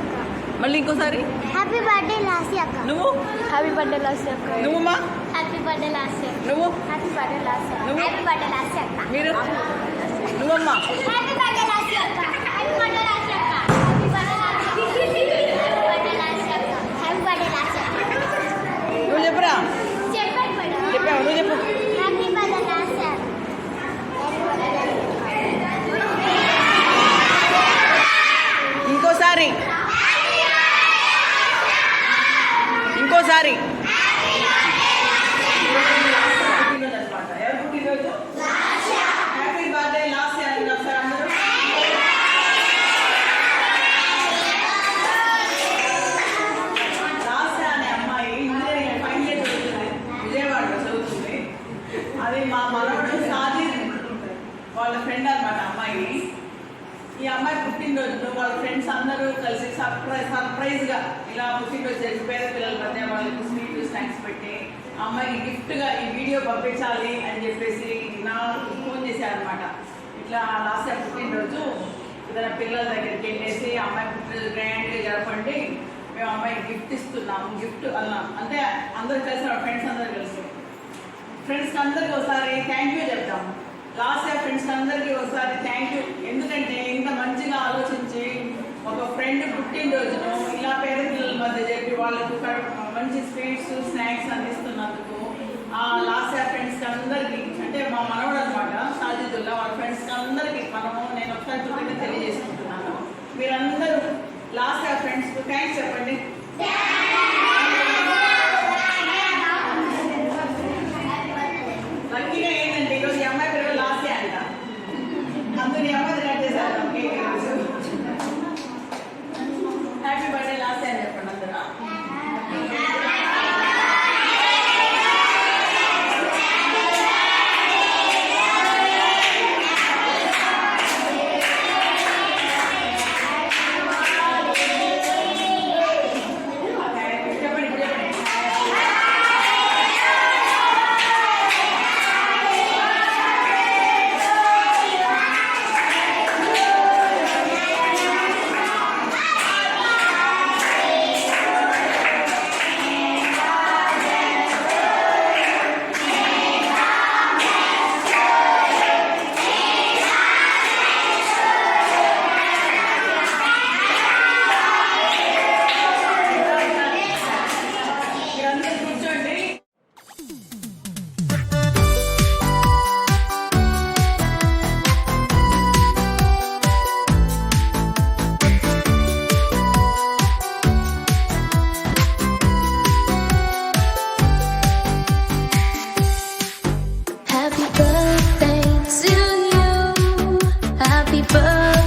అక్క మళ్ళీ ఇంకోసారి హ్యాపీ బర్త్డే లాస్ట్ అక్క నువ్వు హ్యాపీ బర్త్డే లాస్ట్ అక్క నువ్వుమా హ్యాపీ బర్త్డే లాస్ట్ నువ్వు హ్యాపీ బర్త్డే లాస్ట్ నువ్వు? హ్యాపీ బర్త్డే లాస్ట్ అక్క మీరు నువ్వమ్మా హ్యాపీ బర్త్డే లాస్ట్ అక్క హ్యాపీ బర్త్డే లాస్ట్ అక్క happy birthday last happy birthday last అక్క హ్యాపీ బర్త్డే లాస్ట్ అక్క నువ్వు చెప్పురా చెప్పండి మేడం చెప్పావు నువ్వు చెప్పు హ్యాపీ బర్త్డే లాస్ట్ అక్క ఇంకోసారి ఇంకోసారి హ్యాపీ బర్త్డే లాస్ట్ ఇయర్ ఒకసారి అందరూ లాస్ట్ అనే అమ్మాయి ఇంజనీరింగ్ ఫైనల్ ఇయర్ చదువుతుంది విజయవాడలో చదువుతుంది. అది మా మన సాజిద్ వాళ్ళ ఫ్రెండ్ అన్నమాట అమ్మాయి ఈ అమ్మాయి పుట్టినరోజు వాళ్ళ ఫ్రెండ్స్ అందరూ కలిసి సర్ప్రైజ్ సర్ప్రైజ్గా ఇలా పుట్టినరోజు చేసి పేద పిల్లలు మధ్య వాళ్ళకి స్వీట్ స్నాక్స్ పెట్టి ఆ అమ్మాయికి గిఫ్ట్గా ఈ వీడియో పంపించాలి అని చెప్పేసి నా ఫోన్ చేశారనమాట ఇట్లా లాస్ట్ ఇయర్ పుట్టినరోజు ఏదైనా పిల్లల దగ్గరికి వెళ్ళేసి ఆ అమ్మాయి పుట్టినరోజు గ్రాండ్గా జరపండి మేము అమ్మాయికి గిఫ్ట్ ఇస్తున్నాము గిఫ్ట్ అన్నాం అంటే అందరు కలిసి ఫ్రెండ్స్ అందరు కలిసి. ఫ్రెండ్స్ అందరికి ఒకసారి థ్యాంక్ యూ చెప్తాము. లాస్ట్ ఫ్రెండ్స్ అందరికీ ఒకసారి థ్యాంక్ యూ ఎందుకంటే ఇంత మంచిగా ఆలోచించి ఒక ఫ్రెండ్ పుట్టినరోజును ఇలా పేద పిల్లల మధ్య చెప్పి వాళ్ళకు మంచి స్వీట్స్ స్నాక్స్ అందిస్తున్నందుకు ఆ లాస్ట్ ఇయర్ ఫ్రెండ్స్ అందరికీ అంటే మా మనవడు అనమాట సాజిదుల్లా వాళ్ళ ఫ్రెండ్స్ అందరికి మనము నేను ఒకసారి చూపించి తెలియజేసుకుంటున్నాను. మీరందరూ లాస్ట్ ఇయర్ ఫ్రెండ్స్కు థ్యాంక్స్ చెప్పండి. Happy birthday